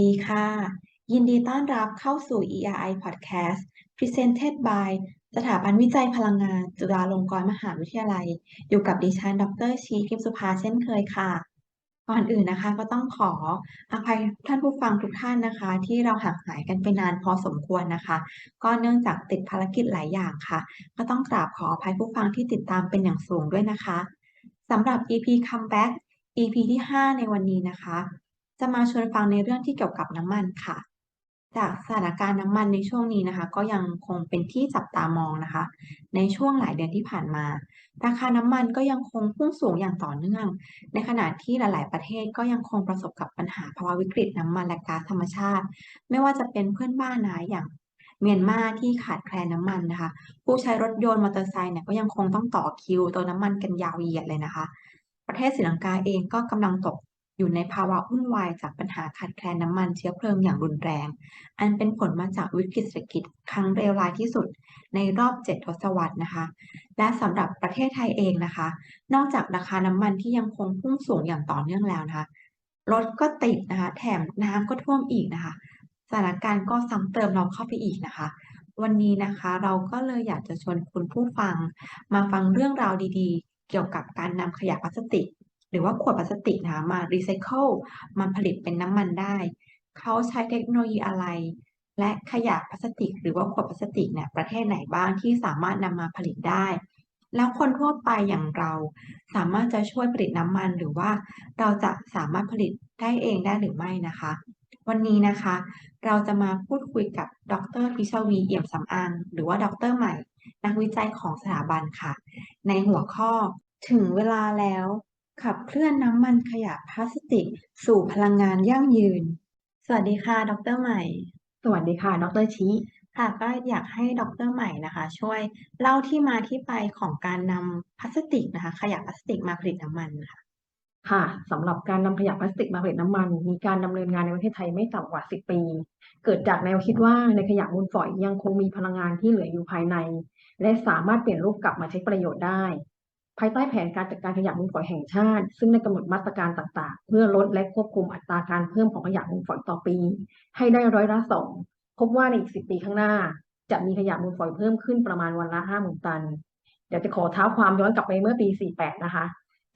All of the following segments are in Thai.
ดีค่ะ ยินดีต้อนรับเข้าสู่ ERI Podcast Presented by สถาบันวิจัยพลังงาน จุฬาลงกรณ์มหาวิทยาลัย อยู่กับดิฉัน ดรชีทิพสุภาเช่นเคยค่ะ ก่อนอื่นนะคะก็ต้องขออภัยท่านผู้ฟังทุกท่านนะคะ ที่เราห่างหายกันไปนานพอสมควรนะคะ ก็เนื่องจากติดภารกิจหลายอย่างค่ะ ก็ต้องกราบขออภัยผู้ฟังที่ติดตามเป็นอย่างสูงด้วยนะคะสำหรับ EP Comeback EP ที่ 5 ในวันนี้นะคะ จะมาชวนฟังในเรื่องที่เกี่ยวกับน้ำมันค่ะ จากสถานการณ์น้ำมันในช่วงนี้นะคะ ก็ยังคงเป็นที่จับตามองนะคะ ในช่วงหลายเดือนที่ผ่านมา ราคาน้ำมันก็ยังคงพุ่งสูงอย่างต่อเนื่อง ในขณะที่หลาย ๆ ประเทศก็ยังคงประสบกับปัญหาภาวะวิกฤตน้ำมันและก๊าซธรรมชาติ ไม่ว่าจะเป็นเพื่อนบ้านนะอย่างเมียนมาที่ขาดแคลนน้ำมันนะคะ ผู้ใช้รถยนต์มอเตอร์ไซค์เนี่ยก็ยังคงต้องต่อคิวเติมน้ำมันกันยาวเหยียดเลยนะคะ ประเทศศรีลังกาเองก็กำลังตก อยู่ในภาวะวุ่นวายจากปัญหาขาดแคลนน้ำมันเชื้อเพลิงอย่างรุนแรง อันเป็นผลมาจากวิกฤตเศรษฐกิจครั้งเลวร้ายที่สุดในรอบ 7 ทศวรรษนะคะ และสำหรับประเทศไทยเองนะคะ นอกจากราคาน้ำมันที่ยังคงพุ่งสูงอย่างต่อเนื่องแล้วนะคะรถก็ติดนะคะ แถมน้ำก็ท่วมอีกนะคะ สถานการณ์ก็ซ้ำเติมเราเข้าไปอีกนะคะวันนี้นะคะเราก็เลยอยากจะชวนคุณผู้ฟัง มาฟังเรื่องราวดีๆ เกี่ยวกับการนำขยะพลาสติก หรือว่าขวดพลาสติกนะคะมารีไซเคิลมาผลิตเป็นน้ำมันได้ เขาใช้เทคโนโลยีอะไร และขยะพลาสติก หรือว่าขวดพลาสติกเนี่ยประเทศไหนบ้างที่สามารถนำมาผลิตได้ แล้วคนทั่วไปอย่างเราสามารถจะช่วยผลิตน้ำมันหรือว่าเราจะสามารถผลิตได้เองได้หรือไม่นะคะ วันนี้นะคะ เราจะมาพูดคุยกับดรพิชวีเอี่ยมสำอางหรือว่าดรใหม่นักวิจัยของสถาบันค่ะ ในหัวข้อถึงเวลาแล้ว ขับเคลื่อนน้ำมันขยะพลาสติก สู่พลังงานยั่งยืน สวัสดีค่ะ ดรใหม่ สวัสดีค่ะ ดรชีค่ะ ก็อยากให้ดรใหม่นะคะ ช่วยเล่าที่มาที่ไปของการนำพลาสติกนะคะ ขยะพลาสติกมาผลิตน้ำมันค่ะ ค่ะสำหรับการนำขยะพลาสติกมาผลิตน้ำมัน มีการดำเนินงานในประเทศไทยไม่ต่ำกว่า 10 ปี เกิดจากแนวคิดว่าในขยะมูลฝอยยังคงมีพลังงานที่เหลืออยู่ภายใน และสามารถเปลี่ยนรูปกลับมาใช้ประโยชน์ได้ ภายใต้แผนการจัดการขยะมูลฝอยแห่งชาติ ซึ่งได้กำหนดมาตรการต่างๆ เพื่อลดและควบคุมอัตราการเพิ่มของขยะมูลฝอยต่อปี ให้ได้ร้อยละสองพบว่าในอีก10ปีข้างหน้า จะมีขยะมูลฝอยเพิ่มขึ้นประมาณวันละ50,000ตัน เดี๋ยวจะขอเท้าความย้อนกลับไปเมื่อปี 48 นะคะ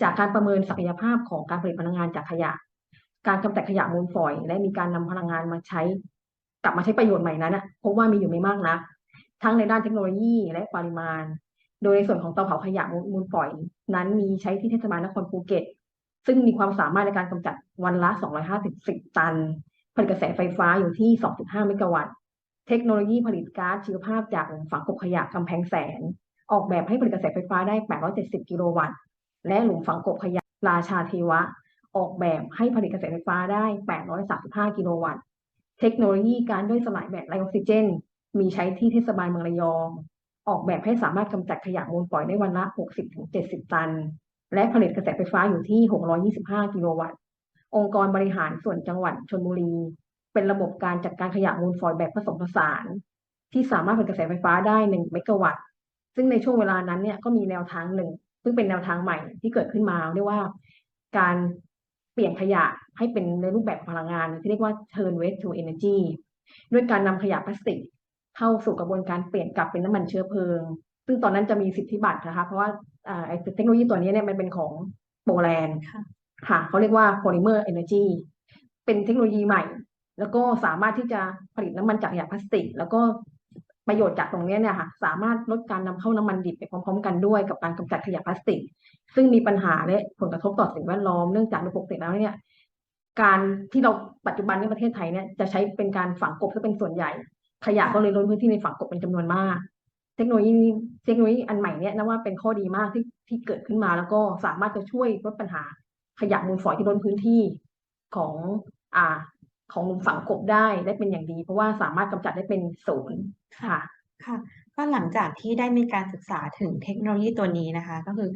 จากการประเมินศักยภาพของการผลิตพลังงานจากขยะ การกำจัดขยะมูลฝอย และมีการนำพลังงานมาใช้ กลับมาใช้ประโยชน์ใหม่นั้นนะพบว่ามีอยู่ไม่มากนะทั้งในด้านเทคโนโลยีและปริมาณ โดยในส่วนของเตาเผาขยะมูลฝอยนั้นมีใช้ที่เทศบาลนครภูเก็ต ซึ่งมีความสามารถในการกำจัดวันละ 250ตัน ผลิตกระแสไฟฟ้าอยู่ที่ 2.5 เมกะวัตต์ เทคโนโลยีผลิตก๊าซชีวภาพจากฝังกบขยะกำแพงแสน ออกแบบให้ผลิตกระแสไฟฟ้าได้ 870 กิโลวัตต์ และหลุมฝังกบขยะราชาเทวะ ออกแบบให้ผลิตกระแสไฟฟ้าได้ 835 กิโลวัตต์ เทคโนโลยีการย่อยสลายแบบไรออกซิเจน มีใช้ที่เทศบาลเมืองระยอง ออกแบบให้สามารถกำจัดขยะมูลฝอยได้วันละ 60-70 ตัน และผลิตกระแสไฟฟ้าอยู่ที่ 625 กิโลวัตต์ องค์กรบริหารส่วนจังหวัดชลบุรี เป็นระบบการจัดการขยะมูลฝอยแบบผสมผสาน ที่สามารถผลิตกระแสไฟฟ้าได้ 1 เมกะวัตต์ ซึ่งในช่วงเวลานั้นเนี่ยก็มีแนวทางหนึ่ง ซึ่งเป็นแนวทางใหม่ที่เกิดขึ้นมาเรียกว่า การเปลี่ยนขยะให้เป็นในรูปแบบพลังงานที่เรียกว่า turn waste to energy ด้วยการนำขยะพลาสติก เข้าสู่กระบวนการเปลี่ยนกลับเป็นน้ำมันเชื้อเพลิง ซึ่งตอนนั้นจะมีสิทธิบัตรนะคะ เพราะว่าไอ้เทคโนโลยีตัวนี้เนี่ยมันเป็นของโปแลนด์ค่ะค่ะเขาเรียกว่า polymer energy เป็นเทคโนโลยีใหม่ แล้วก็สามารถที่จะผลิตน้ำมันจากขยะพลาสติก แล้วก็ประโยชน์จากตรงนี้เนี่ยค่ะสามารถลดการนำเข้าน้ำมันดิบไปพร้อมๆ กันด้วยกับการกำจัดขยะพลาสติก ซึ่งมีปัญหาและผลกระทบต่อสิ่งแวดล้อมเนื่องจากโดยปกติแล้วเนี่ยการที่เราปัจจุบันในประเทศไทยเนี่ยจะใช้เป็นการฝังกลบซะเป็นส่วนใหญ่ ขยะก็เลยล้นพื้นที่ในฝังกลบเป็นจำนวนมาก เทคโนโลยีเทคโนโลยีอันใหม่เนี่ยนะว่าเป็นข้อดีมากที่ที่เกิดขึ้นมา แล้วก็สามารถจะช่วยลดปัญหาขยะมูลฝอยที่ล้นพื้นที่ของอ่าของหลุมฝังกบได้ได้เป็นอย่างดี เพราะว่าสามารถกำจัดได้เป็นศูนย์ค่ะค่ะก็หลังจากที่ได้มีการศึกษาถึงเทคโนโลยีตัวนี้นะคะ ก็คือ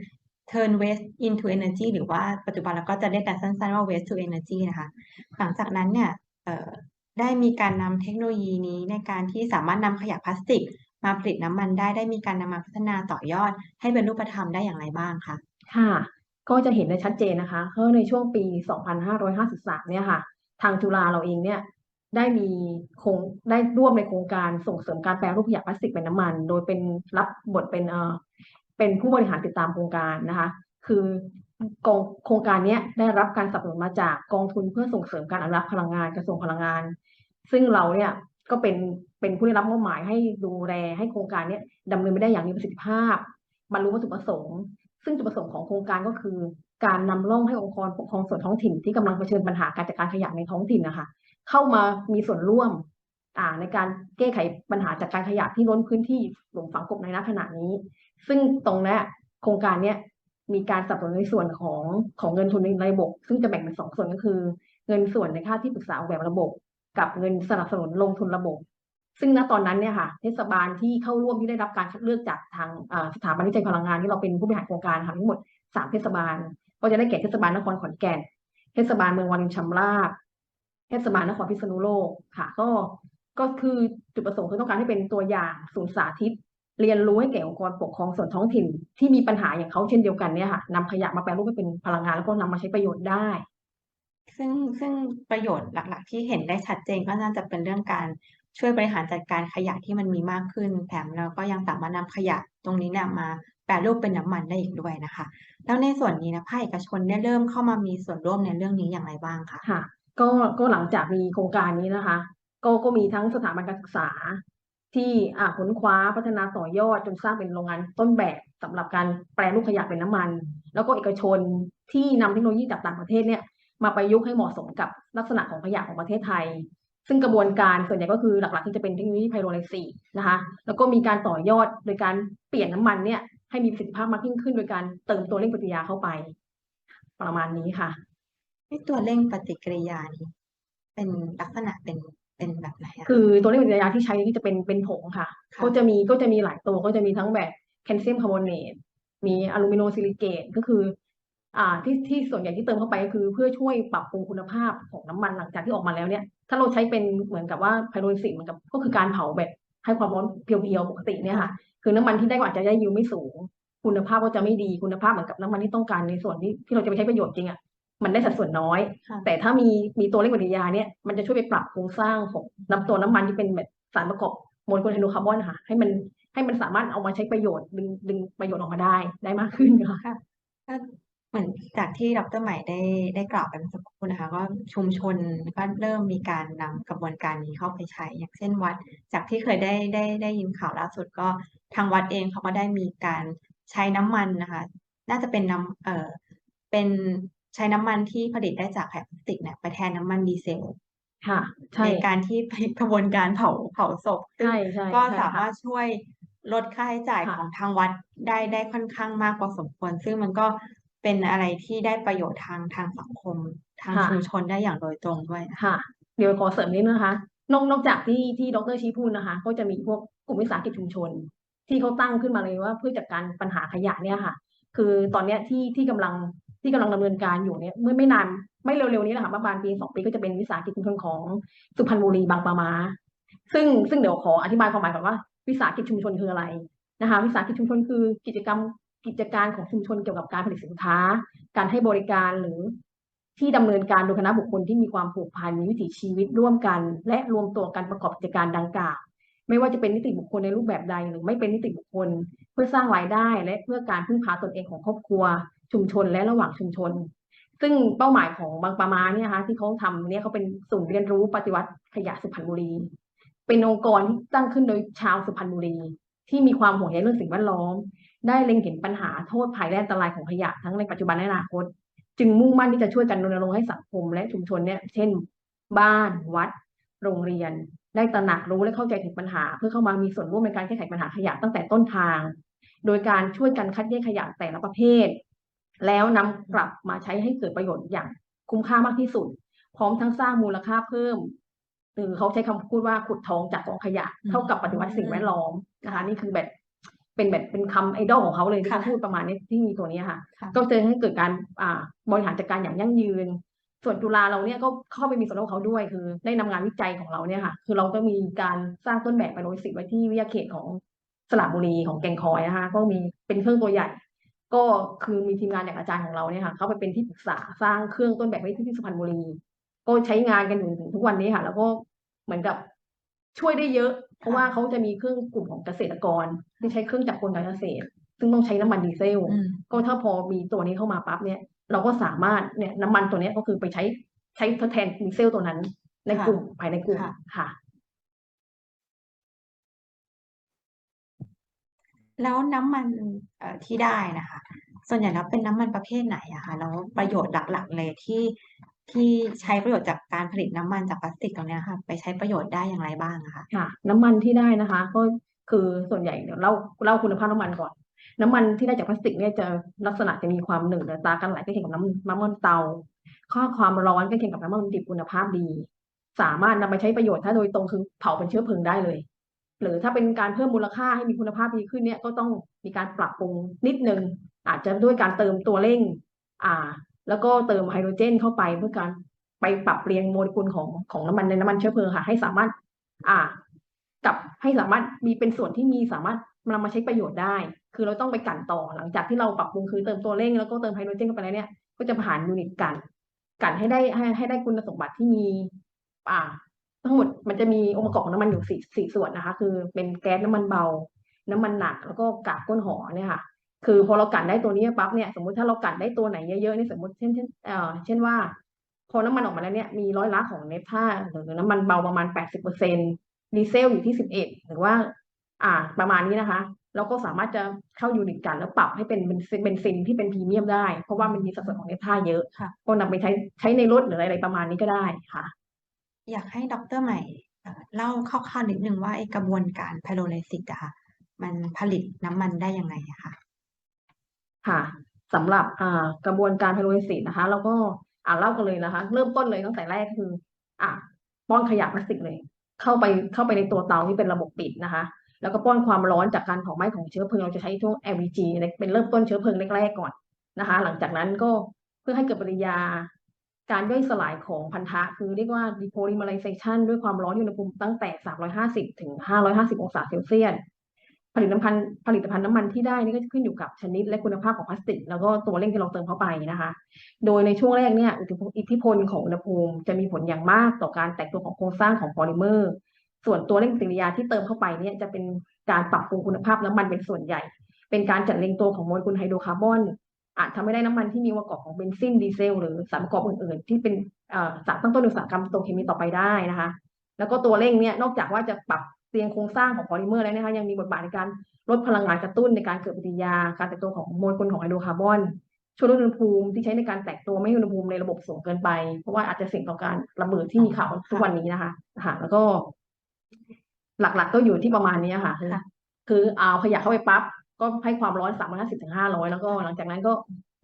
turn waste into energy หรือว่าปัจจุบันเราก็จะเรียกกันสั้นๆว่า waste to energy นะคะ หลังจากนั้นเนี่ยเอ่อ ได้มีการนำเทคโนโลยีนี้ในการที่สามารถนำขยะพลาสติก มาผลิตน้ำมันได้ได้มีการนำมาพัฒนาต่อยอด ให้เป็นรูปธรรมได้อย่างไรบ้างคะค่ะ ก็จะเห็นได้ชัดเจนนะคะเพราะในช่วงปี 2553 เนี่ยค่ะ ทางจุฬาเราเองเนี่ยได้มีคงได้ร่วมในโครงการส่งเสริมการแปรรูปขยะพลาสติกเป็นน้ำมัน โดยเป็นรับบทเป็นเอ่อเป็นผู้บริหารติดตามโครงการนะคะ คือกองโครงการนี้ได้รับการสนับสนุนมาจากกองทุนเพื่อส่งเสริมการอนุรักษ์พลังงานกระทรวงพลังงาน ซึ่งเราเนี่ยก็เป็นเป็นผู้ได้รับมอบหมายให้ดูแลให้โครงการเนี้ยดำเนินไปได้อย่างมีประสิทธิภาพบรรลุวัตถุประสงค์ ซึ่งจุดประสงค์ของโครงการก็คือ การนำร่องให้องค์กรปกครองส่วนท้องถิ่นที่กำลังเผชิญปัญหาการจัดการขยะในท้องถิ่นนะคะ เข้ามามีส่วนร่วมอ่าในการแก้ไขปัญหาจากการขยะที่ล้นพื้นที่หลุมฝังกลบในณขณะนี้ ซึ่งตรงนี้โครงการเนี้ยมีการสับสนุนในส่วนของของเงินทุนในระบบ ซึ่งจะแบ่งเป็นสองส่วนก็คือ เงินส่วนในค่าที่ปรึกษาออกแบบระบบ กับเงินสนับสนุนลงทุนระบบ ซึ่งณตอนนั้นเนี่ยค่ะเทศบาลที่เข้าร่วมที่ได้รับการคัดเลือกจากทางสถาบันวิจัยพลังงานที่เราเป็นผู้บริหารโครงการค่ะทั้งหมดสามเทศบาล ก็จะได้แก่เทศบาลนครขอนแก่น เทศบาลเมืองวารินชำราบเทศบาลนครพิษณุโลกค่ะ ก็ก็คือจุดประสงค์คือต้องการให้เป็นตัวอย่างศูนย์สาธิต เรียนรู้ให้แก่องค์กรปกครองส่วนท้องถิ่น ที่มีปัญหาอย่างเขาเช่นเดียวกันเนี่ยค่ะนำขยะมาแปรรูปให้เป็นพลังงานแล้วก็นำมาใช้ประโยชน์ได้ ซึ่งซึ่งประโยชน์หลัก ๆ ที่เห็นได้ชัดเจนก็น่าจะเป็นเรื่องการช่วยบริหารจัดการขยะที่มันมีมากขึ้น แถมเราก็ยังสามารถนำขยะตรงนี้เนี่ยมาแปรรูปเป็นน้ำมันได้อีกด้วยนะคะ แล้วในส่วนนี้นะภาคเอกชนได้เริ่มเข้ามามีส่วนร่วมในเรื่องนี้อย่างไรบ้างคะค่ะ ก็ก็หลังจากมีโครงการนี้นะคะ ก็ก็มีทั้งสถาบันการศึกษา ที่อ่าค้นคว้าพัฒนาต่อยอดจนสร้างเป็นโรงงานต้นแบบสำหรับการแปรรูปขยะเป็นน้ำมัน แล้วก็เอกชนที่นำเทคโนโลยีจากต่างประเทศเนี่ย มาประยุกต์ให้เหมาะสมกับลักษณะของขยะของประเทศไทย ซึ่งกระบวนการส่วนใหญ่ก็คือหลักๆที่จะเป็นเทคโนโลยีไพโรไลซีนะคะ แล้วก็มีการต่อยอดโดยการเปลี่ยนน้ำมันเนี่ยให้มีประสิทธิภาพมากยิ่งขึ้น โดยการเติมตัวเร่งปฏิกิริยาเข้าไป ประมาณนี้ค่ะไอ้ตัวเร่งปฏิกิริยานี้เป็นลักษณะเป็นเป็นแบบไหนอะคือตัวเร่งปฏิกิริยาที่ใช้ที่จะเป็นเป็นผงค่ะค่ะ ก็จะมีก็จะมีหลายตัวก็จะมีทั้งแบบแคลเซียมคาร์บอเนตมีอะลูมิโนซิลิเกตก็คืออ่า ที่ที่ส่วนใหญ่ที่เติมเข้าไปก็คือ เพื่อช่วยปรับปรุงคุณภาพของน้ำมันหลังจากที่ออกมาแล้วเนี่ย ถ้าเราใช้เป็นเหมือนกับว่าไพโรลิซิสเหมือนกับก็คือการเผาแบบให้ความร้อนเพียวๆปกติเนี่ยค่ะคือน้ำมันที่ได้ก็อาจจะได้ยิวไม่สูง คุณภาพก็จะไม่ดีคุณภาพเหมือนกับน้ำมันที่ต้องการในส่วนที่ที่เราจะไปใช้ประโยชน์จริงอะมันได้สัดส่วนน้อยค่ะแต่ถ้ามีมีตัวเร่งปฏิกิริยาเนี่ยมันจะช่วยไปปรับโครงสร้างของน้ำตัวน้ำมันที่เป็นแบบสารประกอบโมเลกุลไฮโดรคาร์บอนค่ะ ให้มันให้มันสามารถเอามาใช้ประโยชน์ดึงดึงประโยชน์ออกมาได้ได้มากขึ้นค่ะค่ะก็ เหมือนจากที่ดรใหม่ได้ได้กล่าวไปเมื่อสักครู่นะคะ ก็ชุมชนก็เริ่มมีการนำกระบวนการนี้เข้าไปใช้ อย่างเช่นวัด จากที่เคยได้ได้ได้ยินข่าวล่าสุดก็ทางวัดเองเขาก็ได้มีการใช้น้ำมันนะคะ น่าจะเป็นน้ำเอ่อเป็นใช้น้ำมันที่ผลิตได้จากแผ่นพลาสติกเนี่ยไปแทนน้ำมันดีเซล ค่ะ ใช่ ในการที่ไปกระบวนการเผาเผาศพซึ่งใช่ใช่ก็ใช่สาค่ะ มารถช่วยลดค่าใช้จ่ายค่ะของทางวัดได้ได้ค่อนข้างมากพอสมควร ซึ่งมันก็ เป็นอะไรที่ได้ประโยชน์ทางทางสังคม ทางค่ะ ชุมชนได้อย่างโดยตรงด้วยนะคะ ค่ะ เดี๋ยวขอเสริมนิดนะคะนอกนอกจากที่ที่ดรชี้พูดนะคะก็จะมีพวกกลุ่มวิสาหกิจชุมชน ที่เขาตั้งขึ้นมาเลยว่าเพื่อจัดการปัญหาขยะเนี่ยค่ะ คือตอนเนี้ยที่ที่กำลังที่กำลังดำเนินการอยู่เนี่ยเมื่อไม่นานไม่เร็วๆนี้นะคะประมาณปีสองปีก็จะเป็นวิสาหกิจชุมชนของสุพรรณบุรีบางปะมา ซึ่งซึ่งเดี๋ยวขออธิบายความหมายก่อนว่าวิสาหกิจชุมชนคืออะไรนะคะ วิสาหกิจชุมชนคือกิจกรรม กิจการของชุมชนเกี่ยวกับการผลิตสินค้า การให้บริการหรือที่ดำเนินการโดยคณะบุคคลที่มีความผูกพันมีวิถีชีวิตร่วมกัน และรวมตัวกันประกอบกิจการดังกล่าวไม่ว่าจะเป็นนิติบุคคลในรูปแบบใด หรือไม่เป็นนิติบุคคล เพื่อสร้างรายได้ และเพื่อการพึ่งพาตนเองของครอบครัว ชุมชนและระหว่างชุมชน ซึ่งเป้าหมายของบางปะมาเนี่ยนะคะที่เขาทำเนี่ยเขาเป็นศูนย์เรียนรู้ปฏิวัติขยะสุพรรณบุรี เป็นองค์กรที่ตั้งขึ้นโดยชาวสุพรรณบุรี ที่มีความห่วงใยเรื่องสิ่งแวดล้อม ได้เล็งเห็นปัญหาโทษภัยและอันตรายของขยะทั้งในปัจจุบันและอนาคต จึงมุ่งมั่นที่จะช่วยกันรณรงค์ให้สังคมและชุมชนเนี่ยเช่น บ้านวัด โรงเรียน ได้ตระหนักรู้และเข้าใจถึงปัญหา เพื่อเข้ามามีส่วนร่วมในการแก้ไขปัญหาขยะตั้งแต่ต้นทาง โดยการช่วยกันคัดแยกขยะแต่ละประเภท แล้วนำกลับมาใช้ให้เกิดประโยชน์อย่างคุ้มค่ามากที่สุด พร้อมทั้งสร้างมูลค่าเพิ่มหรือเขาใช้คำพูดว่าขุดทองจากกองขยะ เท่ากับปฏิวัติสิ่งแวดล้อมนะคะนี่คือแบบ เป็นแบบเป็นคำไอดอลของเขาเลยที่ค่ะเขาพูดประมาณนี้ที่มีตัวเนี้ยค่ะค่ะ ก็จะให้เกิดการอ่าบริหารจัดการอย่างยั่งยืน ส่วนจุฬาเราเนี่ยก็เข้าไปมีส่วนร่วมกับเขาด้วย คือ ได้นำงานวิจัยของเราเนี่ยค่ะ คือเราก็มีการสร้างต้นแบบไปโดยสิทธิ์ไว้ที่วิทยาเขตของสระบุรีของแก่งคอยนะคะก็มีเป็นเครื่องตัวใหญ่ ก็คือมีทีมงานจากอาจารย์ของเราเนี่ยค่ะเข้าไปเป็นที่ปรึกษาสร้างเครื่องต้นแบบไว้ที่ที่สุพรรณบุรีกก็ใช้งานกันอยู่ถึงทุกวันนี้ค่ะ แล้วก็เหมือนกับ ช่วยได้เยอะ เพราะว่าเขาจะมีเครื่องกลุ่มของเกษตรกร ที่ใช้เครื่องจักรกลการเกษตร ซึ่งต้องใช้น้ำมันดีเซลอืมก็ถ้าพอมีตัวนี้เข้ามาปั๊บเนี่ย เราก็สามารถเนี่ยน้ำมันตัวเนี้ยก็คือไปใช้ใช้ทดแทนดีเซลตัวนั้น ในกลุ่มภายในกลุ่มค่ะค่ะแล้วน้ำมันเอ่อที่ได้นะคะ ส่วนใหญ่แล้วเป็นน้ำมันประเภทไหนอะคะแล้วประโยชน์หลักๆเลยที่ ที่ใช้ประโยชน์จากการผลิตน้ำมันจากพลาสติกตรงนี้ค่ะ ไปใช้ประโยชน์ได้อย่างไรบ้างคะค่ะ น้ำมันที่ได้นะคะ ก็คือส่วนใหญ่เดี๋ยวเล่าเล่าคุณภาพน้ำมันก่อน น้ำมันที่ได้จากพลาสติกเนี่ยจะลักษณะจะมีความหนืดตากันไหลใกล้เคียงกับน้ำน้ำมันเตาค่าความร้อนใกล้เคียงกับน้ำมันดิบคุณภาพดี สามารถนำไปใช้ประโยชน์ถ้าโดยตรงคือเผาเป็นเชื้อเพลิงได้เลย หรือถ้าเป็นการเพิ่มมูลค่าให้มีคุณภาพดีขึ้นเนี่ยก็ต้องมีการปรับปรุงนิดนึงอาจจะด้วยการเติมตัวเร่ง อ่า แล้วก็เติมไฮโดรเจนเข้าไปเพื่อการไปปรับเปลี่ยนโมเลกุลของของน้ำมันในน้ำมันเชื้อเพลิงค่ะ ให้สามารถ อ่า กับให้สามารถมีเป็นส่วนที่มีสามารถนำมาใช้ประโยชน์ได้ คือเราต้องไปกลั่นต่อหลังจากที่เราปรับปรุงคือเติมตัวเร่งแล้วก็เติมไฮโดรเจนเข้าไปแล้วเนี่ยก็จะผ่านยูนิตกลั่นกลั่นให้ได้ให้ให้ได้คุณสมบัติที่มี อ่า ทั้งหมดมันจะมีองค์ประกอบของน้ำมันอยู่สี่สี่ส่วนนะคะ คือเป็นแก๊สน้ำมันเบา น้ำมันหนักแล้วก็กากก้นหอเนี่ยค่ะ คือพอเรากลั่นได้ตัวนี้ปั๊บเนี่ยสมมุติถ้าเรากลั่นได้ตัวไหนเยอะๆนี่สมมติเช่นเช่นเอ่อเช่นว่าพอน้ำมันออกมาแล้วเนี่ยมีร้อยละของเนฟท่าหรือน้ำมันเบาประมาณแปดสิบเปอร์เซ็นดีเซลอยู่ที่สิบเอ็ดหรือว่า อ่าประมาณนี้นะคะเราก็สามารถจะเข้ายูนิตกันแล้วปรับให้เป็นเป็นเบนซินที่เป็นพรีเมียมได้ เพราะว่ามันมีสัดส่วนของเนฟท่าเยอะค่ะก็นำไปใช้ใช้ในรถหรืออะไรประมาณนี้ก็ได้ค่ะ อยากให้ดรใหม่เอ่อเล่าคร่าวๆนิดนึงว่าไอ้กระบวนการไพโรไลซิสอะค่ะมันผลิตน้ำมันได้ยังไงอะคะ ค่ะสำหรับอ่ากระบวนการไพโรลิซิสนะคะเราก็อ่าเล่ากันเลยนะคะ เริ่มต้นเลยตั้งแต่แรกคือ อะป้อนขยะพลาสติกเลย เข้าไปเข้าไปในตัวเตาที่เป็นระบบปิดนะคะ แล้วก็ป้อนความร้อนจากการเผาไหม้ของเชื้อเพลิงเราจะใช้ช่วง LPG เป็นเริ่มต้นเชื้อเพลิงแรกๆก่อนนะคะ หลังจากนั้นก็เพื่อให้เกิดปฏิกิริยาการย่อยสลายของพันธะ คือเรียกว่า depolymerization ด้วยความร้อนอุณหภูมิตั้งแต่ 350 ถึง 550 องศาเซลเซียส ผลิตภัณฑ์ผลิตภัณฑ์น้ำมันที่ได้นี่ก็จะขึ้นอยู่กับชนิดและคุณภาพของพลาสติก แล้วก็ตัวเร่งที่เราเติมเข้าไปนะคะ โดยในช่วงแรกเนี่ยอิทธิพลอิพิพลของอุณหภูมิจะมีผลอย่างมากต่อการแตกตัวของโครงสร้างของโพลิเมอร์ ส่วนตัวเร่งปฏิกิริยาที่เติมเข้าไปเนี่ยจะเป็นการปรับปรุงคุณภาพน้ำมันเป็นส่วนใหญ่ เป็นการจัดเรียงตัวของโมเลกุลไฮโดรคาร์บอนอาจทำให้ได้น้ำมันที่มีองค์ประกอบของเบนซินดีเซลหรือสารประกอบอื่นๆ ที่เป็นสารตั้งต้นอุตสาหกรรมโตรเคมีต่อไปได้นะคะ แล้วก็ตัวเร่งเนี่ยนอกจากว่าจะปรับ เรียงโครงสร้างของโพลิเมอร์แล้วนะคะยังมีบทบาทในการลดพลังงานกระตุ้นในการเกิดปฏิกิริยา การแตกตัวของโมเลกุลของไฮโดรคาร์บอนช่วยลดอุณหภูมิที่ใช้ในการแตกตัวไม่ให้อุณหภูมิในระบบสูงเกินไป เพราะว่าอาจจะเสี่ยงต่อการระเบิดที่มีข่าวทุกวันนี้นะคะค่ะแล้วก็ หลักๆก็อยู่ที่ประมาณนี้ค่ะ คือค่ะคือเอาขยะเข้าไปปั๊บก็ให้ความร้อนสามร้อยห้าสิบถึงห้าร้อยแล้วก็หลังจากนั้นก็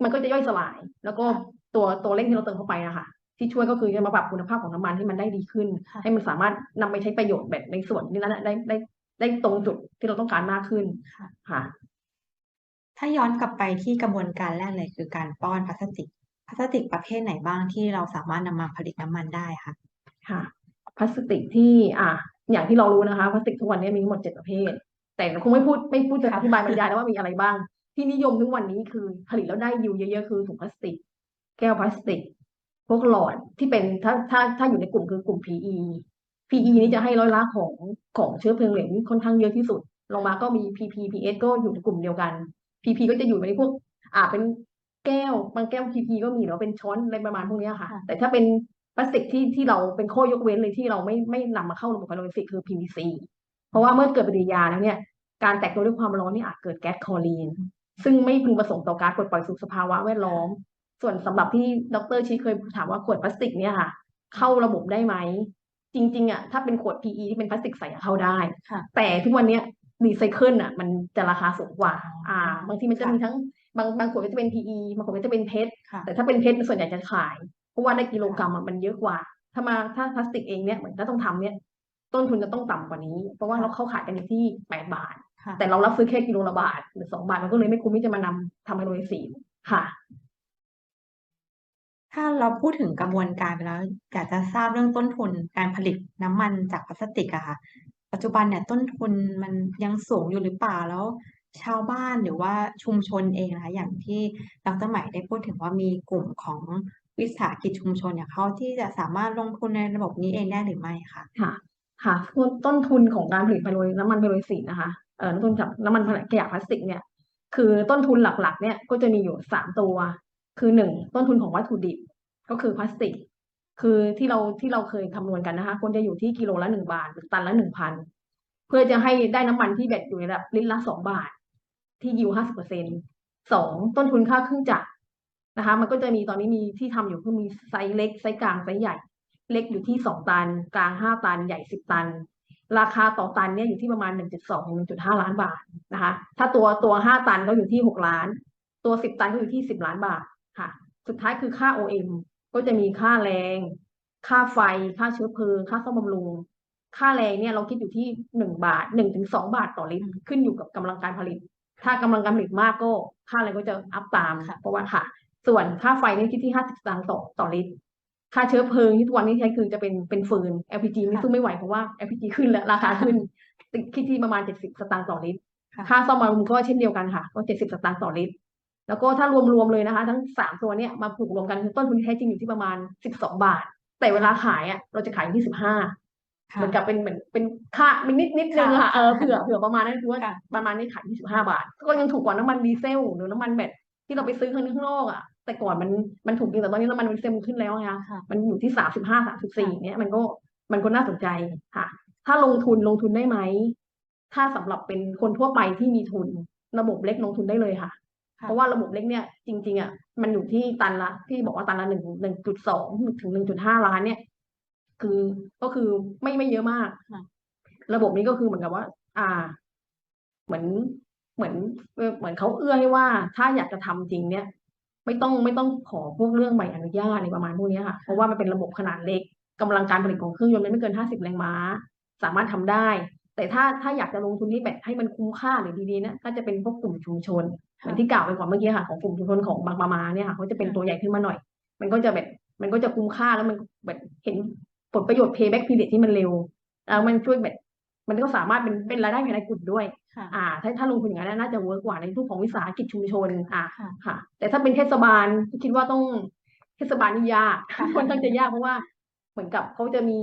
มันก็จะย่อยสลาย แล้วก็ตัวตัวเร่งที่เราเติมเข้าไปนะคะ ที่ช่วยก็คือจะมาปรับคุณภาพของน้ำมันให้มันได้ดีขึ้นค่ะให้มันสามารถนำไปใช้ประโยชน์แบบในส่วนที่นั้นนะได้ได้ได้ตรงจุดที่เราต้องการมากขึ้นค่ะค่ะ ถ้าย้อนกลับไปที่กระบวนการแรกเลยคือการป้อนพลาสติกพลาสติกประเภทไหนบ้างที่เราสามารถนำมาผลิตน้ำมันได้คะค่ะพลาสติกที่อะอย่างที่เรารู้นะคะพลาสติกทุกวันนี้มีทั้งหมดเจ็ดประเภท แต่คงไม่พูดไม่พูดจะอธิบายบรรยายแล้วว่ามีอะไรบ้าง ที่นิยมทุกวันนี้คือผลิตแล้วได้ยิวเยอะๆคือถุงพลาสติก แก้วพลาสติก พวกหลอดที่เป็นถ้าถ้าถ้าอยู่ในกลุ่มคือกลุ่ม PE PE นี่จะให้ร้อยละของของเชื้อเพลิงเหลวนี่ค่อนข้างเยอะที่สุด ลงมาก็มี PP PS ก็อยู่ในกลุ่มเดียวกัน PP ก็จะอยู่ในพวก อ่าเป็นแก้วบางแก้ว PP ก็มีหรือว่าเป็นช้อนอะไรประมาณพวกเนี้ยค่ะค่ะ แต่ถ้าเป็นพลาสติกที่ที่เราเป็นข้อยกเว้นเลยที่เราไม่ไม่นำมาเข้าระบบไฮโดรลิซิสคือ PVC เพราะว่าเมื่อเกิดปฏิกิริยาแล้วเนี่ยการแตกตัวด้วยความร้อนนี่อาจเกิดแก๊สคลอรีนซึ่งไม่พึงประสงค์ต่อการปลดปล่อยสู่สภาวะแวดล้อม ส่วนสำหรับที่ดรชีเคยถามว่าขวดพลาสติกเนี่ยค่ะ เข้าระบบได้ไหม จริง ๆอะถ้าเป็นขวด PE ที่เป็นพลาสติกใสอะเข้าได้ค่ะแต่ทุกวันเนี้ยรีไซเคิลอะ มันจะราคาสูงกว่า อ่า บางทีมันจะค่ะมีทั้งบางบางขวดก็จะเป็น PE บางขวดก็จะเป็นเพชรค่ะแต่ถ้าเป็นเพชรส่วนใหญ่จะขาย เพราะว่าได้กิโลกรัมอะมันเยอะกว่า ถ้ามาถ้าพลาสติกเองเนี่ยเหมือนถ้าต้องทำเนี่ย ต้นทุนจะต้องต่ำกว่านี้ เพราะว่าค่ะเราเข้าขายกันอยู่ที่แปดบาทค่ะแต่เรารับซื้อแค่กิโลละบาทหรือสองบาทมันก็เลยไม่คุ้มที่จะมานำทำไฮโดรลิซิสค่ะ ถ้าเราพูดถึงกระบวนการไปแล้ว อยากจะทราบเรื่องต้นทุนการผลิตน้ำมันจากพลาสติกอะค่ะ ปัจจุบันเนี่ยต้นทุนมันยังสูงอยู่หรือเปล่าแล้ว ชาวบ้านหรือว่าชุมชนเองนะคะอย่างที่ดรใหม่ได้พูดถึงว่ามีกลุ่มของวิสาหกิจชุมชนเนี่ยเขาที่จะสามารถลงทุนในระบบนี้เองได้หรือไม่คะค่ะ ค่ะต้นทุนของการผลิตไพโรน้ำมันไพโรลีสินนะคะเอ่อต้นจากน้ำมันขยะพลาสติกเนี่ยคือต้นทุนหลักๆเนี่ยก็จะมีอยู่สามตัว คือหนึ่งต้นทุนของวัตถุดิบก็คือพลาสติก คือที่เราที่เราเคยคำนวณกันนะคะควรจะอยู่ที่กิโลละหนึ่งบาทหรือตันละหนึ่งพันเพื่อจะให้ได้น้ำมันที่แบตอยู่ในระดับลิตรละสองบาท ที่ยิวห้าสิบเปอร์เซ็นสองต้นทุนค่าเครื่องจักรนะคะ มันก็จะมีตอนนี้มีที่ทำอยู่คือมีไซส์เล็กไซส์กลางไซส์ใหญ่ เล็กอยู่ที่สองตัน กลางห้าตัน ใหญ่สิบตัน ราคาต่อตันเนี่ยอยู่ที่ประมาณหนึ่งจุดสองถึงหนึ่งจุดห้าล้านบาทนะคะ ถ้าตัวตัวห้าตันก็อยู่ที่หกล้าน ตัวสิบตันก็อยู่ที่สิบล้านบาท ค่ะ สุดท้ายคือค่า OM ก็จะมีค่าแรง ค่าไฟ ค่าเชื้อเพลิง ค่าซ่อมบำรุง ค่าแรงเนี่ยเราคิดอยู่ที่หนึ่งบาทหนึ่งถึงสองบาทต่อลิตร ขึ้นอยู่กับกำลังการผลิต ถ้ากำลังการผลิตมากก็ ค่าอะไรก็จะอัพตามค่ะ เพราะว่าค่ะ ส่วนค่าไฟเนี่ยคิดที่ห้าสิบสตางค์ต่อต่อลิตร ค่าเชื้อเพลิงที่ทุกวันนี้ใช้คือจะเป็นเป็นฟืน LPG นี่ค่ะสู้ไม่ไหวเพราะว่า LPG ขึ้นแล้วราคาขึ้น คิดที่ประมาณเจ็ดสิบสตางค์ต่อลิตร ค่ะค่าซ่อมบำรุงก็เช่นเดียวกันค่ะ ก็เจ็ดสิบสตางค์ต่อลิตร แล้วก็ถ้ารวมๆเลยนะคะ ทั้งสามตัวเนี้ยมาผูกรวมกันคือต้นทุนที่แท้จริงอยู่ที่ประมาณสิบสองบาท แต่เวลาขายอะเราจะขายอยู่ที่สิบห้าค่ะเหมือนกับเป็นเหมือนเป็นค่าเป็นนิดนิดนึงอะค่ะค่ะเออเผื่อเผื่อประมาณนั้นคือว่าค่ะประมาณนี้ขายที่สิบห้าบาท ก็ยังถูกกว่าน้ำมันดีเซลหรือน้ำมันแบตที่เราไปซื้อข้างนอกอะแต่ก่อนมันมันถูกจริงแต่ตอนนี้น้ำมันดีเซลมันขึ้นแล้วไงคะค่ะมันอยู่ที่สามสิบห้าสามสิบสี่เนี้ยมันก็มันก็น่าสนใจค่ะ ถ้าลงทุนลงทุนได้ไหม ถ้าสำหรับเป็นคนทั่วไปที่มีทุนระบบเล็กลงทุนได้เลยค่ะค่ะ เพราะว่าระบบเล็กเนี่ยจริง ๆอะมันอยู่ที่ตันละที่บอกว่าตันละหนึ่งหนึ่งจุดสองถึงหนึ่งจุดห้าล้านเนี่ย คือก็คือไม่ไม่เยอะมากค่ะระบบนี้ก็คือเหมือนกับว่า อ่า เหมือนเหมือนเอ่อเหมือนเขาเอื้อให้ว่า ถ้าอยากจะทำจริงเนี่ย ไม่ต้องไม่ต้องขอพวกเรื่องใบอนุญาตอะไรประมาณพวกเนี้ยค่ะเพราะว่ามันเป็นระบบขนาดเล็กกำลังการผลิตของเครื่องยนต์มันไม่เกินห้าสิบแรงม้า สามารถทำได้ แต่ถ้าถ้าอยากจะลงทุนที่แบบให้มันคุ้มค่าหรือดีๆนะก็จะเป็นพวกกลุ่มชุมชน เหมือนที่กล่าวไปก่อนเมื่อกี้ค่ะของกลุ่มชุมชนของบางปะมาเนี่ยค่ะเขาจะเป็นค่ะตัวใหญ่ขึ้นมาหน่อย มันก็จะแบบมันก็จะคุ้มค่าแล้วมันแบบเห็นผลประโยชน์ payback period ที่มันเร็วแล้วมันช่วยแบบมันก็สามารถเป็นเป็นรายได้ภายในกลุ่มด้วยค่ะอ่า ถ้าถ้าลงทุนอย่างนั้นน่าจะเวิร์กกว่าในรูปของวิสาหกิจชุมชนอ่าค่ะ ค่ะ แต่ถ้าเป็นเทศบาลคิดว่าต้องเทศบาลนี่ยากค่ะค่อนข้างจะยากเพราะว่า เหมือนกับเขาจะมี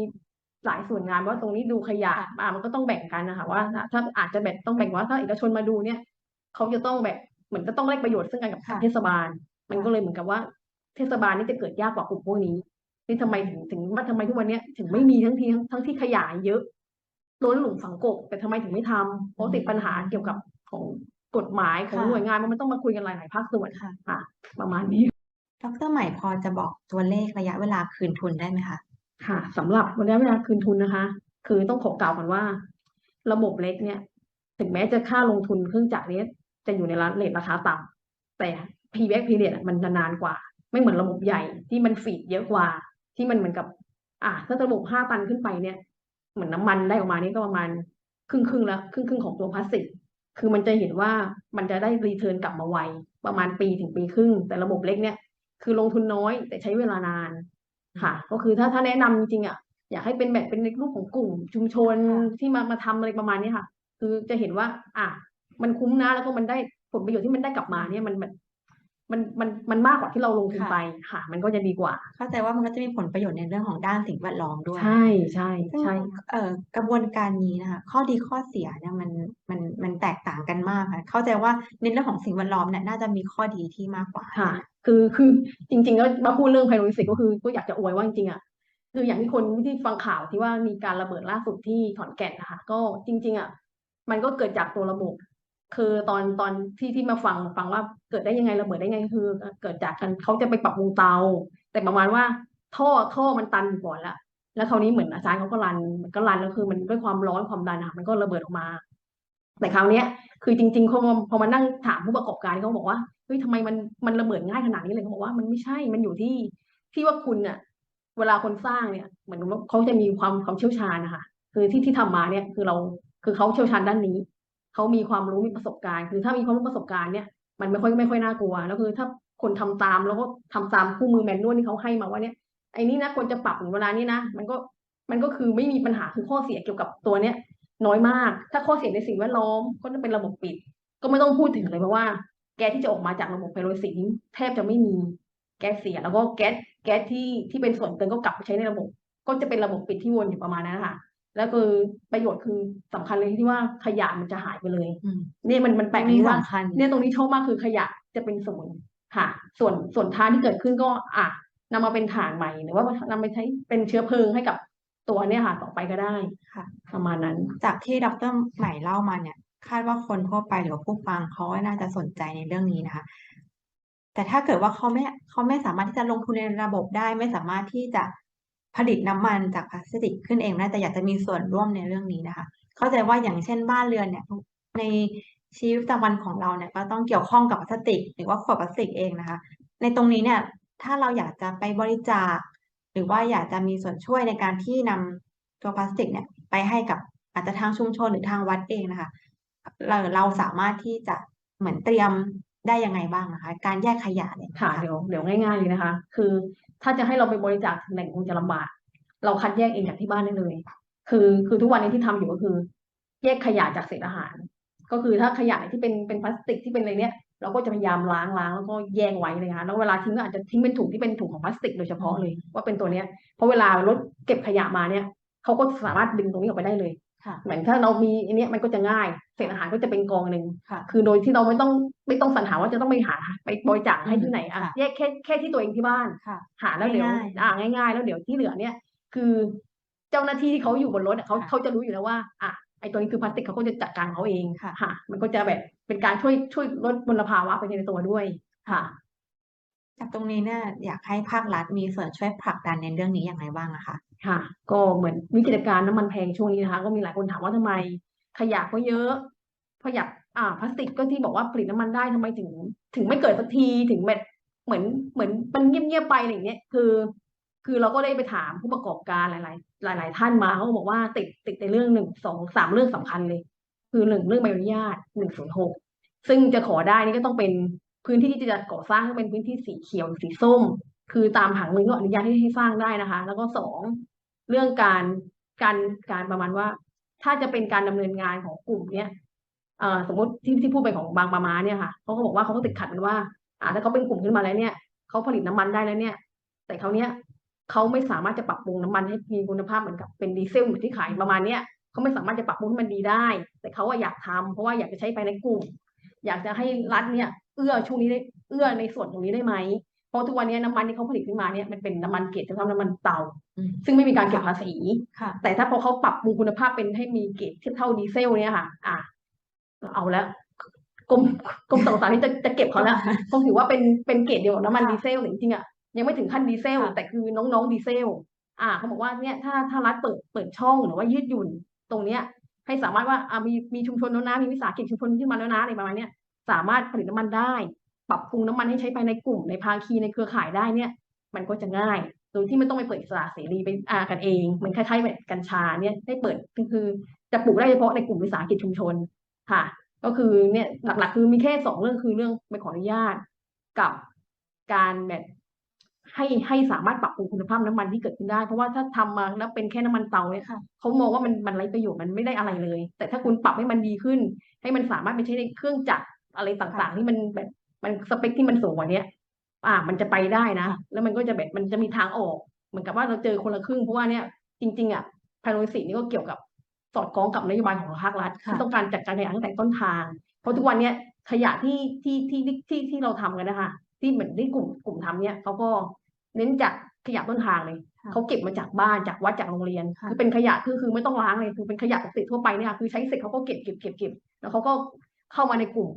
หลายส่วนงานว่าตรงนี้ดูขยะค่ะอ่ามันก็ต้องแบ่งกันนะคะว่าถ้าถ้าอาจจะแบ่งต้องแบ่งว่าถ้าเอกชนมาดูเนี่ยเขาจะต้องแบบ เหมือนก็ต้องแลกประโยชน์ซึ่งกันกับค่ะ เทศบาล มันค่ะก็เลยเหมือนกับว่า เทศบาลนี่จะเกิดยากกว่ากลุ่มพวกนี้ นี่ทำไมถึงถึงว่าทำไมทุกวันเนี้ยถึงไม่มีทั้งที่ทั้งทั้งที่ขยายเยอะ ล้นหลุมฝังกบแต่ทำไมถึงไม่ทำเพราะติดปัญหาเกี่ยวกับของกฎหมายของค่ะ หน่วยงานมันต้องมาคุยกันหลายๆภาคส่วนค่ะค่ะ ประมาณนี้ ดรใหม่พอจะบอกตัวเลขระยะเวลาคืนทุนได้ไหมคะ ค่ะสำหรับระยะเวลาคืนทุนนะคะ คือต้องขอกล่าวก่อนว่า ระบบเล็กเนี่ย ถึงแม้จะค่าลงทุนเครื่องจักรเนี้ จะอยู่ในร้านเรทราคาต่ำแต่ payback period อะมันจะนานกว่า ไม่เหมือนระบบใหญ่ที่มันฟีดเยอะกว่า ที่มันเหมือนกับ อะถ้าระบบห้าตันขึ้นไปเนี่ย เหมือนน้ำมันได้ออกมานี่ก็ประมาณครึ่งครึ่งๆแล้วครึ่งครึ่งๆของตัวพลาสติกคือมันจะเห็นว่ามันจะได้รีเทิร์นกลับมาไวประมาณปีถึงปีครึ่ง แต่ระบบเล็กเนี่ย คือลงทุนน้อยแต่ใช้เวลานานค่ะ ก็คือถ้าถ้าแนะนำจริงๆอะอยากให้เป็นแบบเป็นในรูปของกลุ่มชุมชนค่ะที่มามาทำอะไรประมาณนี้ค่ะ คือจะเห็นว่า อะ มันคุ้มนะแล้วก็มันได้ผลประโยชน์ที่มันได้กลับมาเนี่ยมันมันมันมันมันมากกว่าที่เราลงทุนค่ะไปค่ะ มันก็จะดีกว่า เข้าใจว่ามันก็จะมีผลประโยชน์ในเรื่องของด้านสิ่งแวดล้อมด้วย ใช่ใช่ซึ่งใช่เอ่อกระบวนการนี้นะคะข้อดีข้อเสียเนี่ยมันมันมันแตกต่างกันมากค่ะ เข้าใจว่าในเรื่องของสิ่งแวดล้อมเนี่ยน่าจะมีข้อดีที่มากกว่าค่ะ คือคือจริงๆแล้วมาพูดเรื่องไพโรลิสิกก็คือก็อยากจะอวยว่าจริงๆอะคืออย่างที่คนที่ฟังข่าวที่ว่ามีการระเบิดล่าสุดที่ขอนแก่นนะคะก็จริง ๆอะมันก็เกิดจากตัวระบบ คือตอนตอนที่ที่มาฟังฟังว่าเกิดได้ยังไงระเบิดได้ยังไงคือ เกิดจากกันเขาจะไปปรับปรุงเตา แต่ประมาณว่าท่อท่อมันตันอยู่ก่อนละแล้วคราวนี้เหมือนอาจารย์เขาก็รันมันก็รันแล้วคือมันด้วยความร้อนความดันอะมันก็ระเบิดออกมา แต่คราวนี้ย คือจริงๆพอมาพอมานั่งถามผู้ประกอบการเขาบอกว่าเฮ้ยทำไมมันมันระเบิดง่ายขนาดนี้เลยเขาบอกว่ามันไม่ใช่มันอยู่ที่ที่ว่าคุณน่ะเวลาคนสร้างเนี่ยเหมือนว่าเขาจะมีความความเชี่ยวชาญนะคะคือที่ที่ทำมาเนี่ยคือเราคือเขาเชี่ยวชาญด้านนี้ เขามีความรู้มีประสบการณ์ คือถ้ามีความรู้ประสบการณ์เนี่ยมันไม่ค่อยไม่ค่อยน่ากลัวแล้วคือถ้าคนทำตามแล้วก็ทำตามคู่มือแมนนวลที่เขาให้มาว่าเนี่ยไอ้นี่นะควรจะปรับถึงเวลานี้นะมันก็มันก็คือไม่มีปัญหาคือข้อเสียเกี่ยวกับตัวเนี้ยน้อยมาก ถ้าข้อเสียในสิ่งแวดล้อมก็จะเป็นระบบปิด ก็ไม่ต้องพูดถึงเลยเพราะว่า แก๊สที่จะออกมาจากระบบไพโรลิสิกนี้แทบจะไม่มีแก๊สเสีย แล้วก็แก๊สแก๊สที่ที่เป็นส่วนเกินก็กลับไปใช้ในระบบ ก็จะเป็นระบบปิดที่วนอยู่ประมาณนั้นค่ะ แล้วคือประโยชน์คือสำคัญเลยที่ว่าขยะมันจะหายไปเลยอืมเนี่ยมันมันแปลกนี่ที่ว่าสำคัญเนี่ยตรงนี้ชอบมากคือขยะจะเป็นศูนย์ค่ะ ส่วนส่วนทานที่เกิดขึ้นก็อะนำมาเป็นถ่านใหม่ หรือว่านำไปใช้เป็นเชื้อเพลิงให้กับตัวเนี่ยค่ะต่อไปก็ได้ค่ะประมาณนั้น จากที่ดรใหม่เล่ามาเนี่ย คาดว่าคนทั่วไปหรือว่าผู้ฟังเขาก็น่าจะสนใจในเรื่องนี้นะคะ แต่ถ้าเกิดว่าเขาไม่เขาไม่สามารถที่จะลงทุนในระบบได้ ไม่สามารถที่จะ ผลิตน้ำมันจากพลาสติกขึ้นเองได้แต่อยากจะมีส่วนร่วมในเรื่องนี้นะคะ เข้าใจว่าอย่างเช่นบ้านเรือนเนี่ยในชีวิตประจำวันของเราเนี่ยก็ต้องเกี่ยวข้องกับพลาสติก หรือว่าขวดพลาสติกเองนะคะ ในตรงนี้เนี่ยถ้าเราอยากจะไปบริจาค หรือว่าอยากจะมีส่วนช่วยในการที่นำตัวพลาสติกเนี่ยไปให้กับอาจจะทางชุมชนหรือทางวัดเองนะคะ เราเราสามารถที่จะเหมือนเตรียมได้ยังไงบ้างนะคะ การแยกขยะเนี่ยค่ะเดี๋ยวเดี๋ยวง่ายๆเลยนะคะ คือ ถ้าจะให้เราไปบริจาคแหล่งคงจะลำบาก เราคัดแยกเองจากที่บ้านได้เลย คือคือทุกวันนี้ที่ทำอยู่ก็คือ แยกขยะจากเศษอาหาร ก็คือถ้าขยะที่เป็นเป็นพลาสติกที่เป็นอะไรเนี้ยเราก็จะพยายามล้างล้างแล้วก็แยกไว้เลยค่ะแล้วเวลาทิ้งก็อาจจะทิ้งเป็นถุงที่เป็นถุงของพลาสติกโดยเฉพาะเลย ว่าเป็นตัวเนี้ยเพราะเวลารถเก็บขยะมาเนี่ยเขาก็สามารถดึงตรงนี้ออกไปได้เลย เหมือนถ้าเรามีอันเนี้ยมันก็จะง่ายเศษอาหารก็จะเป็นกองหนึ่งค่ะคือโดยที่เราไม่ต้องไม่ต้องสรรหาว่าจะต้องไปหาไปบริจาคให้ที่ไหนอะค่ะแยกแค่แค่ที่ตัวเองที่บ้านค่ะหาแล้วเดี๋ยวง่ายๆอ่าง่าย ๆ แล้วเดี๋ยวที่เหลือเนี่ย คือเจ้าหน้าที่ที่เขาอยู่บนรถอะเขาค่ะเขาจะรู้อยู่แล้วว่า อะไอ้ตัวนี้คือพลาสติกเขาก็จะจัดการของเขาเองค่ะค่ะ มันก็จะแบบเป็นการช่วยช่วยลดมลภาวะไปในตัวด้วยค่ะ จากตรงนี้เนี่ยอยากให้ภาครัฐมีส่วนช่วยผลักดันในเรื่องนี้อย่างไรบ้างนะคะค่ะ ก็เหมือนวิกฤตการณ์น้ำมันแพงช่วงนี้นะคะ ก็มีหลายคนถามว่าทำไม ขยะก็เยอะขยะอ่าพลาสติกก็ที่บอกว่าผลิตน้ำมันได้ทำไมถึง ถึงไม่เกิดสักทีถึงแบบเหมือนเหมือนมันเงียบๆไปอะไรอย่างเงี้ยคือ คือเราก็ได้ไปถามผู้ประกอบการหลาย ๆ หลาย ๆ ท่านมาเขาบอกว่าติดติดในเรื่องหนึ่งสองสามเรื่องสำคัญเลย คือหนึ่งเรื่องใบอนุญาตหนึ่งศูนย์หกซึ่งจะขอได้นี่ก็ต้องเป็น พื้นที่ที่จะก่อสร้างเป็นพื้นที่สีเขียวสีส้ม คือตามผังเมืองก็อนุญาตให้ให้สร้างได้นะคะ แล้วก็สองเรื่องการการการประมาณว่า ถ้าจะเป็นการดำเนินงานของกลุ่มเนี้ยเอ่อสมมติที่ที่พูดไปของบางปะมาเนี่ยค่ะเขาก็บอกว่าเขาก็ติดขัดกันว่า อ่าถ้าเขาเป็นกลุ่มขึ้นมาแล้วเนี่ยเขาผลิตน้ำมันได้แล้วเนี่ย แต่เขาเนี้ยเขาไม่สามารถจะปรับปรุงน้ำมันให้มีคุณภาพเหมือนกับเป็นดีเซลเหมือนที่ขายประมาณเนี้ยเขาไม่สามารถจะปรับปรุงให้มันดีได้ แต่เขาอยากทำเพราะว่าอยากจะใช้ไปในกลุ่ม อยากจะให้รัฐเนี่ย เอื้อช่วงนี้ได้เอื้อในส่วนตรงนี้ได้ไหมเพราะทุกวันนี้น้ำมันที่เขาผลิตขึ้นมาเนี่ยมันเป็นน้ำมันเกรดที่เขาน้ำมันเตาอืมซึ่งไม่มีการเก็บภาษีค่ะแต่ถ้าพอเขาปรับปรุงคุณภาพเป็นให้มีเกรดเทียบเท่าดีเซลเนี่ยค่ะ อะเอาแล้วกรมกรมส่งสารที่จะจะเก็บเขาแล้วคงถือว่าเป็นเป็นเกรดเดียวกับน้ำมันค่ะดีเซลแต่จริงๆอะยังไม่ถึงขั้นดีเซลค่ะแต่คือน้องๆดีเซล อ่าเขาบอกว่าเนี่ยถ้าถ้ารัฐเปิดเปิดช่องหรือว่ายืดหยุ่นตรงเนี้ยให้สามารถว่าอ่ามีมีชุมชนแล้วนะมีวิสาหกิจชุมชนขึ้นมาแล้วนะอะไรประมาณเนี้ย สามารถผลิตน้ำมันได้ ปรับปรุงน้ำมันให้ใช้ภายในกลุ่มในภาคีในเครือข่ายได้เนี่ย มันก็จะง่ายโดยที่ไม่ต้องไปเปิดอิสระเสรีไปอ่ากันเองเหมือนคล้ายๆแบบกัญชาเนี่ยได้เปิดก็คือ จะปลูกได้เฉพาะในกลุ่มวิสาหกิจชุมชนค่ะ ก็คือเนี่ยหลักๆ คือมีแค่สองเรื่องคือเรื่องไปขออนุญาตกับการแบบให้ให้สามารถปรับปรุงคุณภาพน้ำมันที่เกิดขึ้นได้ เพราะว่าถ้าทำมาแล้วเป็นแค่น้ำมันเตาเนี่ยค่ะเขามองว่ามันมันไร้ประโยชน์มันไม่ได้อะไรเลย แต่ถ้าคุณปรับให้มันดีขึ้น ให้มันสามารถไปใช้ในเครื่องจักร อะไรต่างๆที่มันแบบมันสเปคที่มันสูงกว่าเนี้ยอ่า มันจะไปได้นะ แล้วมันก็จะแบบมันจะมีทางออก เหมือนกับว่าเราเจอคนละครึ่งเพราะว่าเนี่ยจริงๆอะพาโนสินี่ก็เกี่ยวกับสอดคล้องกับนโยบายของภาครัฐค่ะที่ต้องการจัดการขยะตั้งแต่ต้นทาง เพราะทุกวันเนี้ยขยะที่ที่ที่ที่ที่ที่เราทำกันนะคะที่เหมือนที่กลุ่มกลุ่มทำเนี่ยเขาก็เน้นจากขยะต้นทางเลยค่ะเขาเก็บมาจากบ้านจากวัดจากโรงเรียนค่ะคือเป็นขยะคือคือไม่ต้องล้างเลยคือเป็นขยะปกติทั่วไปเนี่ยค่ะคือใช้เสร็จเขาก็เก็บเก็บเก็บเก็บแล้วเขาก็เข้ามาในกลุ่ม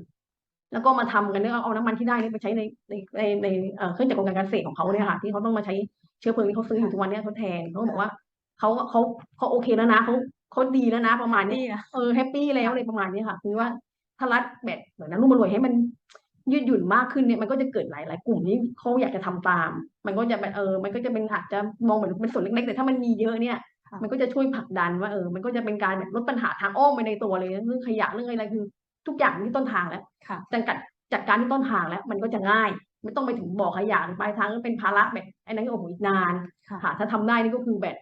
แล้วก็มาทำกันเนี่ยเอาเอาน้ำมันที่ได้เนี่ยไปใช้ในในในในเอ่อเครื่องจักรกลการเกษตรของเขาเนี่ยค่ะ ที่เขาต้องมาใช้เชื้อเพลิงที่เขาซื้ออยู่ทุกวันเนี้ทดแทนเขาก็บอกว่าเขาเขาเขาโอเคแล้วนะเขาเขาดีแล้วนะประมาณเนี้ยนี่อะเออแฮปปี้แล้วอะไรประมาณนี้ค่ะ คือว่าถ้ารัฐแบบเหมือนนั้นรุ่มรวยให้มันยืดหยุ่นมากขึ้นเนี่ยมันก็จะเกิดหลายหลายกลุ่มที่เขาอยากจะทำตาม มันก็จะแบบเออ มันก็จะเป็นอาจจะมองเหมือนเป็นส่วนเล็กๆ แต่ถ้ามันมีเยอะเนี่ยค่ะมันก็จะช่วยผลักดันว่าเออ มันก็จะเป็นการแบบลดปัญหาทางอ้อมไปในตัวเลยเรื่องขยะเรื่องอะไรคือ ทุกอย่างที่ต้นทางแล้วค่ะจัดการจัดการที่ต้นทางแล้ว มันก็จะง่าย ไม่ต้องไปถึงบ่อขยะหรือปลายทางก็เป็นภาระแบบไอ้นั้นก็โอ้โหอีกนานค่ะค่ะถ้าทำได้นี่ก็คือแบบ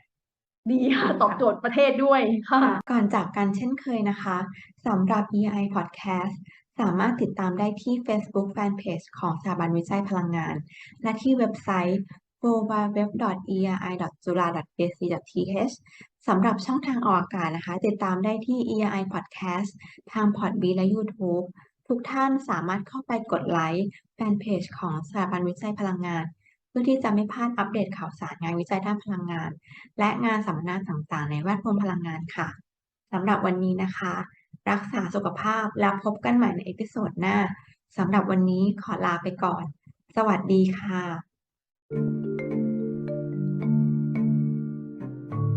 ดีค่ะค่ะตอบโจทย์ประเทศด้วยค่ะ ก่อนจากกันเช่นเคยนะคะสำหรับ EI Podcast สามารถติดตามได้ที่ Facebook Fanpage ของสถาบันวิจัยพลังงาน และที่เว็บไซต์ www.eri.jula.ac.th สำหรับช่องทางออกอากาศนะคะ ติดตามได้ที่ EI Podcast ทาง Podbean และ YouTube ทุกท่านสามารถเข้าไปกดไลค์แฟนเพจของสถาบันวิจัยพลังงาน เพื่อที่จะไม่พลาดอัปเดตข่าวสารงานวิจัยด้านพลังงาน และงานสัมมนาต่างๆ ในแวดวงพลังงานค่ะสำหรับวันนี้นะคะ รักษาสุขภาพแล้วพบกันใหม่ในเอพิโซดหน้าสำหรับวันนี้ขอลาไปก่อน สวัสดีค่ะ